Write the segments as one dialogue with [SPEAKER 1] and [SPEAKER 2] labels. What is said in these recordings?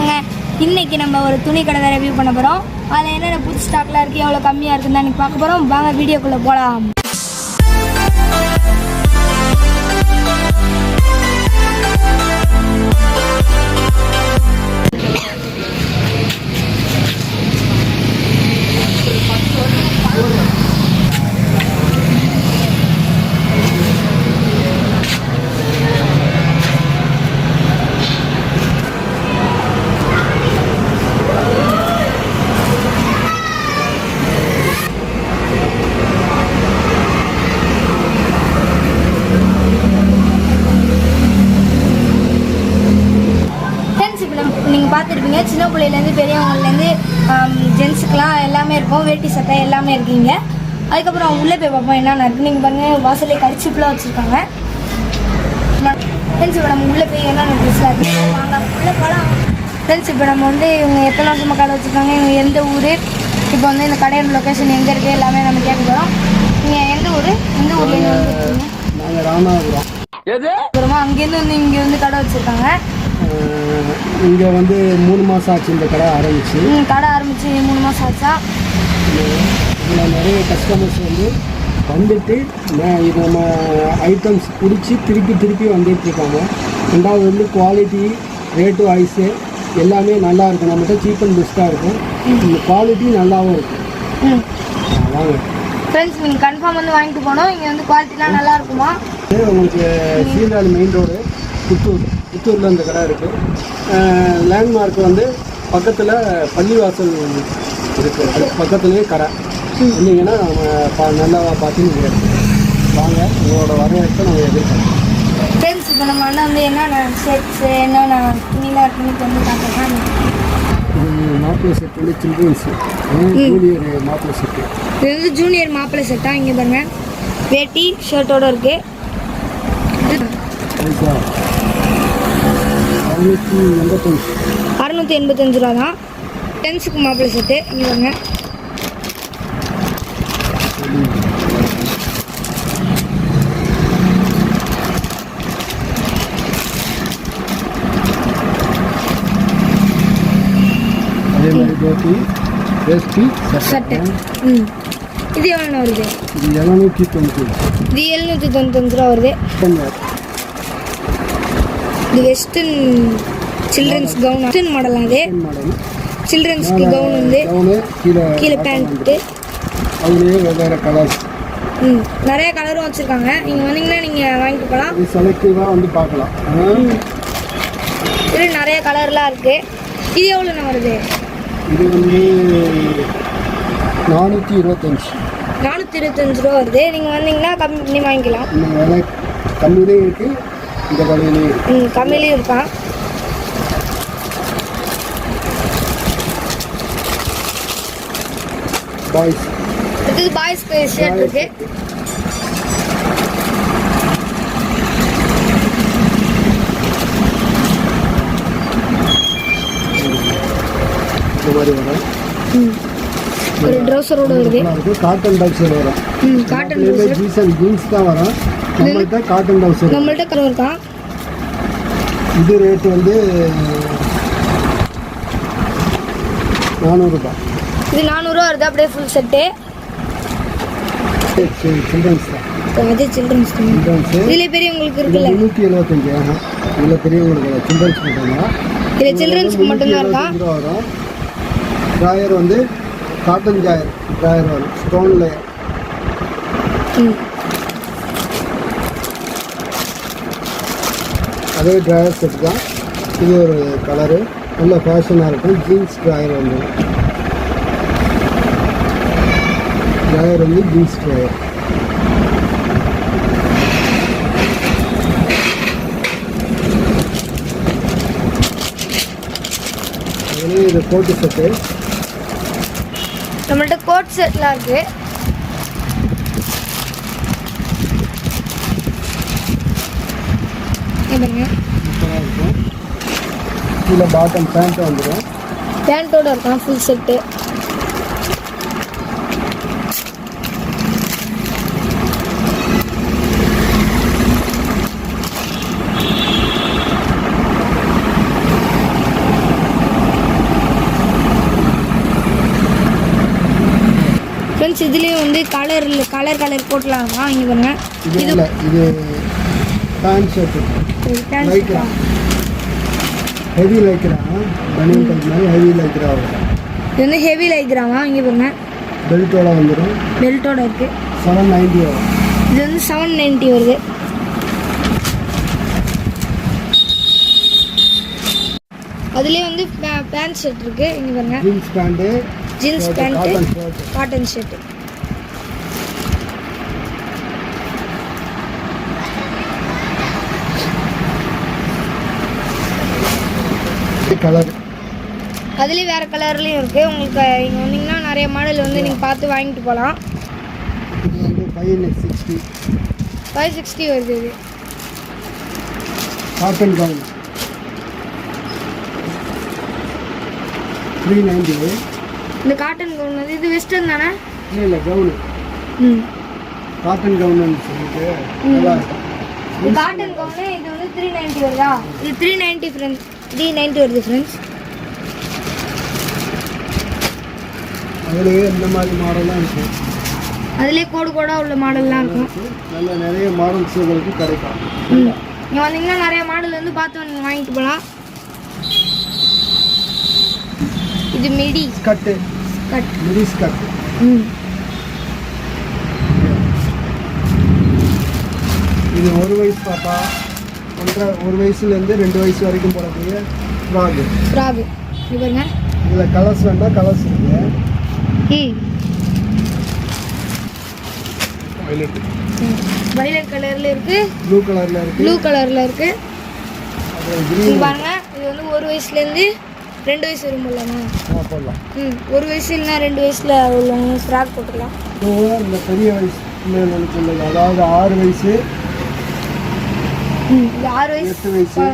[SPEAKER 1] பசங்க. இன்னைக்கு நம்ம ஒரு துணி கடை தான் ரிவ்யூ பண்ண போகிறோம் அதில் என்னென்ன புது ஸ்டாக்லாம் இருக்குது எவ்வளோ கம்மியாக இருக்குன்னு இன்னைக்கு பார்க்க போகிறோம் வாங்க வீடியோக்குள்ளே போகலாம் பிள்ளையிலேருந்து பெரியவங்கலேருந்து ஜென்ஸுக்கெலாம் எல்லாமே இருக்கும் வேட்டி சட்டை எல்லாமே இருக்கீங்க. அதுக்கப்புறம் உள்ளே போய் பார்ப்போம். என்னென்ன இருக்குது நீங்கள் பாருங்கள் வாசலே கரிச்சிப்புலாம் வச்சுருக்காங்க. ஃப்ரெண்ட்ஸ் இப்போ நம்ம உள்ளே போய் என்னென்ன ட்ரெஸ்லாம் இருக்குது வாங்க. உள்ளே போகலாம் ஃப்ரெண்ட்ஸ் இப்போ நம்ம வந்து இவங்க எத்தனை வருஷமாக கடை வச்சுருக்காங்க? இவங்க எந்த ஊர்? இப்போ வந்து இந்த கடையோட லொக்கேஷன் எங்கே இருக்குது எல்லாமே நம்ம கேட்க போகிறோம் நீங்கள் எந்த ஊர்? எந்த ஊர்லேருந்து வந்துருக்கீங்க?
[SPEAKER 2] நாங்கள் ராமநாதபுரம்.
[SPEAKER 1] அப்புறமா அங்கேருந்து வந்து இங்கே வந்து கடை வச்சுருக்காங்க.
[SPEAKER 2] இங்கே வந்து மூணு மாதம் ஆச்சு இந்த கடை ஆரம்பிச்சு.
[SPEAKER 1] கடை ஆரம்பிச்சு மூணு மாதம் ஆச்சா?
[SPEAKER 2] இதில் நிறைய கஸ்டமர்ஸ் வந்து வந்துட்டு நான் இது நம்ம ஐட்டம்ஸ் பிடிச்சி திருப்பி திருப்பி வந்துட்டு இருக்காங்க. ரெண்டாவது வந்து குவாலிட்டி ரேட்டு வைஸு எல்லாமே நல்லா இருக்கும். நம்மகிட்ட சீப் அண்ட் பெஸ்ட்டாக இருக்கும். இந்த குவாலிட்டி நல்லாவும் இருக்கும். வாங்க.
[SPEAKER 1] ஃப்ரெண்ட்ஸ் நீங்கள் கன்ஃபார்ம் வந்து வாங்கிட்டு போனோம் இங்கே வந்து குவாலிட்டிலாம் நல்லா இருக்குமா?
[SPEAKER 2] உங்களுக்கு சீர்காழி மெயின் ரோடு புத்தூர். புத்தூரில் இந்த கடை இருக்குது லேண்ட்மார்க் வந்து பக்கத்தில் பள்ளிவாசல் இருக்குது அதுக்கு பக்கத்துலேயே கடை. வந்தீங்கன்னா நம்ம பா நல்லா பார்த்து வாங்க. உங்களோட வரவேற்பை நம்ம எதிர்பார்க்கணும்
[SPEAKER 1] ஃப்ரெண்ட்ஸ் இப்போ நம்ம அண்ணன் வந்து என்னென்ன ஷர்ட்ஸு என்னென்ன துணிலாம் இருக்குன்னு வந்து பார்க்கலாம்?
[SPEAKER 2] மாப்பிள்ளை செட் வந்து சில்ட்ரன்ஸு ஜூனியர் மாப்பிள்ளை செட்டு
[SPEAKER 1] இது வந்து ஜூனியர் மாப்பிள்ளை செட்டா இங்கே பாருங்க. வேட்டி ஷர்ட்டோட இருக்கு.
[SPEAKER 2] பைசா அறுநூற்றி எண்பத்தஞ்சு
[SPEAKER 1] ரூபா தான் டென்ஸுக்கு மாப்பிள்ளை செட்டு. இங்கே ம். இது எவ்வளோ வருது?
[SPEAKER 2] இது எழுநூற்றி தொண்ணூற்றி
[SPEAKER 1] இது எழுநூற்றி தொண்ணூத்தஞ்சு ரூபா வருது. இது western children's gown western model அது? சில்ட்ரன்ஸ்க்கு கவுன் வந்து
[SPEAKER 2] கீழே
[SPEAKER 1] பேண்ட்டு
[SPEAKER 2] அதுலேயே வெவ்வேறு கலர்ஸ்
[SPEAKER 1] ம் நிறைய கலரும் வச்சுருக்காங்க. நீங்கள் வந்தீங்கன்னா நீங்கள் வாங்கிட்டு போகலாம்.
[SPEAKER 2] செலக்டிவாக வந்து பார்க்கலாம். ஆ,
[SPEAKER 1] இது நிறைய கலர்லாம் இருக்குது இது எவ்வளோண்ணா வருது?
[SPEAKER 2] இது வந்து நானூற்றி இருபத்தஞ்சி.
[SPEAKER 1] நானூற்றி இருபத்தஞ்சு ரூபா வருது. நீங்கள் வந்தீங்கன்னா கம்மி பண்ணி வாங்கிக்கலாம்.
[SPEAKER 2] கம்மியிலையும் இருக்குது இந்த விலையிலையும் இருக்குது
[SPEAKER 1] ம் கம்மிலையும் இருக்கான்.
[SPEAKER 2] பாய்ஸ்
[SPEAKER 1] அடுத்தது பாய்ஸ்க்கு ஷர்ட் இருக்கு
[SPEAKER 2] இந்த மாதிரி வரும்.
[SPEAKER 1] ம். ஒரு ட்ரௌசரோட வருது
[SPEAKER 2] காட்டன் டவுசர் வரும்.
[SPEAKER 1] ம் காட்டன்
[SPEAKER 2] இதுலேயே ஜீன்ஸ் அண்ட் ஜீன்ஸ் தான் வரும். நம்மள்கிட்ட காட்டன் டவுசர்
[SPEAKER 1] நம்மள்ட்ட கலர் இருக்கான்
[SPEAKER 2] இது ரேட்டு வந்து நானூறுபா.
[SPEAKER 1] இது நானூறுரூவா வருது. அப்படியே ஃபுல் செட்டு
[SPEAKER 2] சில்ட்ரன்ஸ் தான்.
[SPEAKER 1] அது சில்ட்ரன்ஸ் தான். இதில் பெரியவங்களுக்கு இருக்குல்ல?
[SPEAKER 2] முந்நூற்றி எழுபத்தஞ்சு ஆஹா இதில் பெரியவங்களுக்கு சில்ட்ரன்ஸ் மட்டும்தான்.
[SPEAKER 1] இதில் சில்ட்ரன்ஸ்க்கு மட்டும்தான் இருக்கா?
[SPEAKER 2] ட்ராயர் வந்து காட்டன் ஜாயர் ட்ராயர் வரும் ஸ்டோனில். அதே ட்ராயர் செட் தான். இது ஒரு கலரு நல்ல ஃபேஷனாக இருக்கும். ஜீன்ஸ் ட்ராயர் வந்து. ட்ராயர் வந்து ஜீன்ஸ் ட்ராயர் இது கோட்டு செட்டு
[SPEAKER 1] நம்மள்ட்ட கோட் செட்லாம் இருக்கு. இங்க பாருங்க.
[SPEAKER 2] சூப்பராக இருக்கும் கீழே பாட்டம் பேண்ட்டு வந்துடும்
[SPEAKER 1] பேண்ட்டோட இருக்கான் full set colour colour colour கோட்லாம் இங்கே பாருங்க.
[SPEAKER 2] இது இது பேண்ட் ஷர்ட்டு லைக்ரா
[SPEAKER 1] தான்.
[SPEAKER 2] ஹெவி லைக்ரா பனியன் டைப் மாதிரி ஹெவி லைக்ரா வரும்.
[SPEAKER 1] இது வந்து ஹெவி லைக்ராமா இங்கே பாருங்க.
[SPEAKER 2] பெல்ட்டோட வந்துடும்
[SPEAKER 1] பெல்ட்டோட இருக்குது
[SPEAKER 2] செவன் நைன்ட்டி வரும்.
[SPEAKER 1] இது வந்து செவன் நைன்ட்டி வருது. அதுலேயே வந்து பேண்ட் ஷர்ட் இருக்கு. இங்கே பாருங்க.
[SPEAKER 2] Jeans pant
[SPEAKER 1] jeans pant
[SPEAKER 2] cotton shirt colour
[SPEAKER 1] அதுலேயே வேறு கலர்லேயும் இருக்குது உங்களுக்கு இங்கே வந்தீங்கன்னா நிறைய மாடல் வந்து நீங்கள் பார்த்து வாங்கிட்டு போகலாம்
[SPEAKER 2] இது வந்து ஃபைவ் சிக்ஸ்டி
[SPEAKER 1] ஃபைவ் சிக்ஸ்டி வருது இது.
[SPEAKER 2] காட்டன் கவுன் த்ரீ நைன்டி
[SPEAKER 1] இந்த காட்டன் கவுன் வந்து இது வெஸ்டர்ன் தானே?
[SPEAKER 2] இல்லை இல்லை கவுனு
[SPEAKER 1] ம்.
[SPEAKER 2] காட்டன் கவுன்னு சொல்லிட்டு நல்லா இருக்கும்.
[SPEAKER 1] காட்டன் கவுனு இது வந்து த்ரீ நைன்ட்டி வருதா? இது three ninety friends three ninety வருது ஃப்ரெண்ட்ஸ்
[SPEAKER 2] அதுலேயே இந்த மாதிரி மாடல்லாம் இருக்கும்
[SPEAKER 1] அதுலேயே கோடு கோடாக உள்ள மாடல்லாம் இருக்கும்.
[SPEAKER 2] நல்ல நிறைய மாடல்ஸ் உங்களுக்கு கிடைக்கும்.
[SPEAKER 1] இங்கே வந்தீங்கன்னா நிறைய மாடல் வந்து பார்த்து நீங்கள் வாங்கிட்டு போகலாம் இது மிடி கட்
[SPEAKER 2] மிடி ஸ்கட்
[SPEAKER 1] ம்.
[SPEAKER 2] இது ஒரு வயசு பாப்பா ஒன்றரை ஒரு வயசுலேருந்து ரெண்டு வயசு வரைக்கும் போடக்கூடிய ஃப்ராகு
[SPEAKER 1] ஃப்ராகு இது பாருங்க.
[SPEAKER 2] இதில் கலர்ஸ் வேண்டாம் கலர்ஸ் இருக்கு.
[SPEAKER 1] ம்
[SPEAKER 2] வயலட்
[SPEAKER 1] வயலட் கலரில் இருக்குது
[SPEAKER 2] ப்ளூ கலரில் இருக்கு.
[SPEAKER 1] ப்ளூ கலரில் இங்க
[SPEAKER 2] க்ரீன்
[SPEAKER 1] பாருங்க. இது வந்து ஒரு வயசுலேருந்து ரெண்டு வயசு வரும் போடலாமா?
[SPEAKER 2] போடலாம்.
[SPEAKER 1] ம் ஒரு வயசு இல்லைனா ரெண்டு வயசில் உள்ளவங்க ஃப்ராக் போட்டுக்கலாம்
[SPEAKER 2] இந்த பெரிய வயசு பிள்ளைகளுக்கு உள்ளது அதாவது ஆறு வயசு
[SPEAKER 1] இது ஆறு வயசு.
[SPEAKER 2] எட்டு வயசு.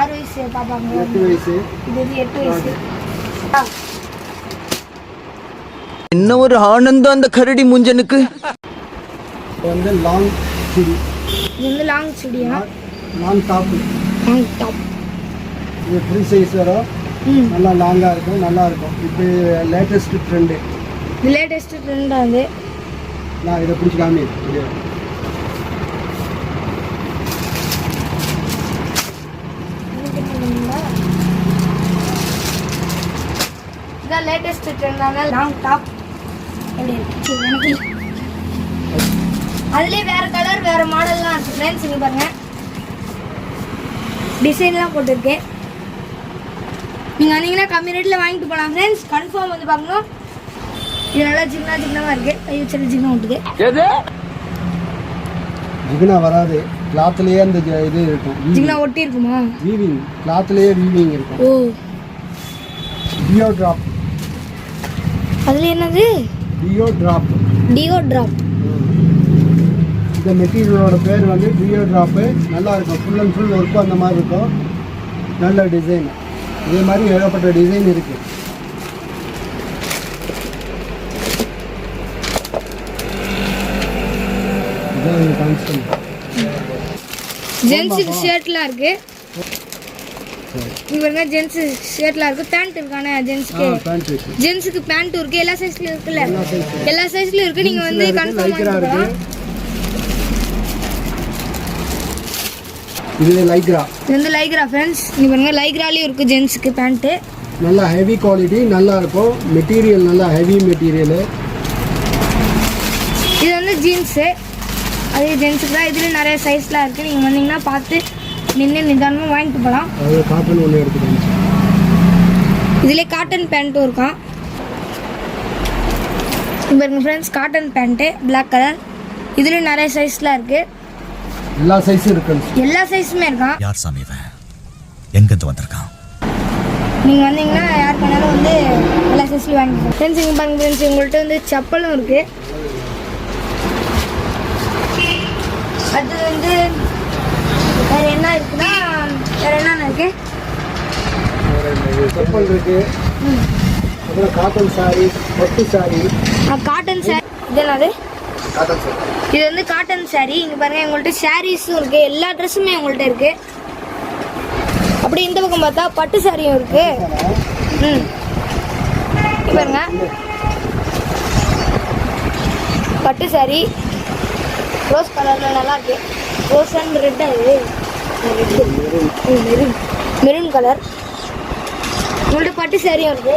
[SPEAKER 1] ஆறு வயசு பாப்பாங்க
[SPEAKER 2] எட்டு வயசு.
[SPEAKER 1] இது வந்து எட்டு வயசு.
[SPEAKER 3] என்ன ஒரு ஆனந்தம் அந்த கரடி முஞ்சனுக்கு?
[SPEAKER 2] வந்து லாங் சுடி.
[SPEAKER 1] இது வந்து லாங் சுடியா?
[SPEAKER 2] லாங் டாப்பு
[SPEAKER 1] லாங் டாப்
[SPEAKER 2] இது ஃப்ரீ சைஸ் வரும். நல்லா லாங்காக இருக்கும் நல்லா இருக்கும். இப்போ லேட்டஸ்ட் ட்ரெண்டு
[SPEAKER 1] இது லேட்டஸ்ட் ட்ரெண்டாக வந்து
[SPEAKER 2] நான் இதை பிடிச்சி காமி இது
[SPEAKER 1] இதான் லேட்டஸ்ட் ட்ரெண்டான லாங் டாப் எப்படி இருக்கு. சரி, எனக்கு அதுலேயே வேறு கலர் வேறு மாடல்லாம் இருக்குது ஃப்ரெண்ட்ஸ் இங்கே பாருங்க. டிசைன்லாம் போட்டிருக்கேன் நீங்கள் வந்தீங்கன்னா கம்மி ரேட்டில் வாங்கிட்டு போகலாம் ஃப்ரெண்ட்ஸ் கன்ஃபார்ம் வந்து பார்க்கணும். இது நல்லா சின்ன சின்னமாக இருக்குது கை வச்சு சின்ன விட்டுது.
[SPEAKER 2] ஜிகுனா வராது. கிளாத்லேயே அந்த இது இருக்கும்.
[SPEAKER 1] சின்ன ஒட்டி இருக்குமா?
[SPEAKER 2] வீவிங் கிளாத்லேயே வீவிங் இருக்கும்.
[SPEAKER 1] ஓ.
[SPEAKER 2] டியோ ட்ராப்
[SPEAKER 1] அதில் என்னது?
[SPEAKER 2] டியோ ட்ராப்
[SPEAKER 1] டியோ ட்ராப்
[SPEAKER 2] இந்த மெட்டீரியலோட பேர் வந்து டியோ ட்ராப்பு நல்லா இருக்கும். ஃபுல் அண்ட் ஃபுல் ஒர்க்கும் அந்த மாதிரி இருக்கும். நல்ல டிசைன் இதே மாதிரி ஏகப்பட்ட டிசைன் இருக்குது
[SPEAKER 1] ஜென்ஸுக்கு ஷர்ட்லாம் இருக்கு. இங்க பாருங்க ஜென்ஸ் ஷர்ட்லாம் இருக்கு பேண்ட் இருக்கானே ஜென்ஸுக்கு ஜென்ஸுக்கு பேண்ட் இருக்கு. எல்லா சைஸ்லயும் இருக்குல்ல?
[SPEAKER 2] எல்லா சைஸ்
[SPEAKER 1] எல்லா சைஸ்லயும் இருக்கு நீங்க வந்து கன்ஃபார்ம் வாங்கிக்கலாம்
[SPEAKER 2] இது லைக்ரா
[SPEAKER 1] இது வந்து லைக்ரா ஃப்ரெண்ட்ஸ் இங்க பாருங்க லைக்ராலயும் இருக்கு ஜென்ஸுக்கு பேண்ட்
[SPEAKER 2] நல்லா ஹெவி குவாலிட்டி நல்லா இருக்கும். மெட்டீரியல் நல்லா ஹெவி மெட்டீரியலு
[SPEAKER 1] இது வந்து ஜீன்ஸு அது ஜென்ஸுக்கு தான் இதுல நிறைய சைஸ்லாம் இருக்கு. நீங்க வந்தீங்கன்னா பார்த்து நின்று நிதானமாக வாங்கிட்டு போகலாம்
[SPEAKER 2] அது காட்டன் ஒன்று எடுத்துக்கோங்க
[SPEAKER 1] இதுலேயே காட்டன் பேண்ட்டும் இருக்கான். இப்போ பாருங்க friends cotton pant Black colour இதுலேயும் நிறைய சைஸ்லாம் இருக்குது
[SPEAKER 2] எல்லா சைஸும் இருக்குன்னு
[SPEAKER 1] எல்லா சைஸுமே இருக்கான்.
[SPEAKER 4] யார் சாமி இவன்? எங்கிருந்து வந்திருக்கான்?
[SPEAKER 1] நீங்கள் வந்தீங்கன்னா யாருக்கு வேணாலும் வந்து எல்லா சைஸ்லையும் வாங்கிக்கலாம். ஃப்ரெண்ட்ஸ் இங்கே பாருங்க ஃப்ரெண்ட்ஸ் உங்கள்கிட்ட வந்து செப்பலும் இருக்குது அடுத்தது வந்து வேறு என்ன இருக்குன்னா வேறு என்னென்ன இருக்குது
[SPEAKER 2] செப்பல் இருக்கு. அப்புறம் காட்டன் சாரி பட்டு சாரி
[SPEAKER 1] காட்டன் சாரி இது என்னது?
[SPEAKER 2] சாரி
[SPEAKER 1] இது வந்து காட்டன் saree. இங்க பாருங்க எங்கள்கிட்ட சாரீஸும் இருக்கு. எல்லா ட்ரெஸ்ஸுமே எங்கள்கிட்ட இருக்கு. அப்படி இந்த பக்கம் பார்த்தா பட்டு சாரியும் இருக்கு. ம். பாருங்க. பட்டு saree. ரோஸ் கலரில் நல்லா இருக்கு. Rose and red maroon. Maroon. Colour. உங்கள்கிட்ட பட்டு சாரியும் இருக்குது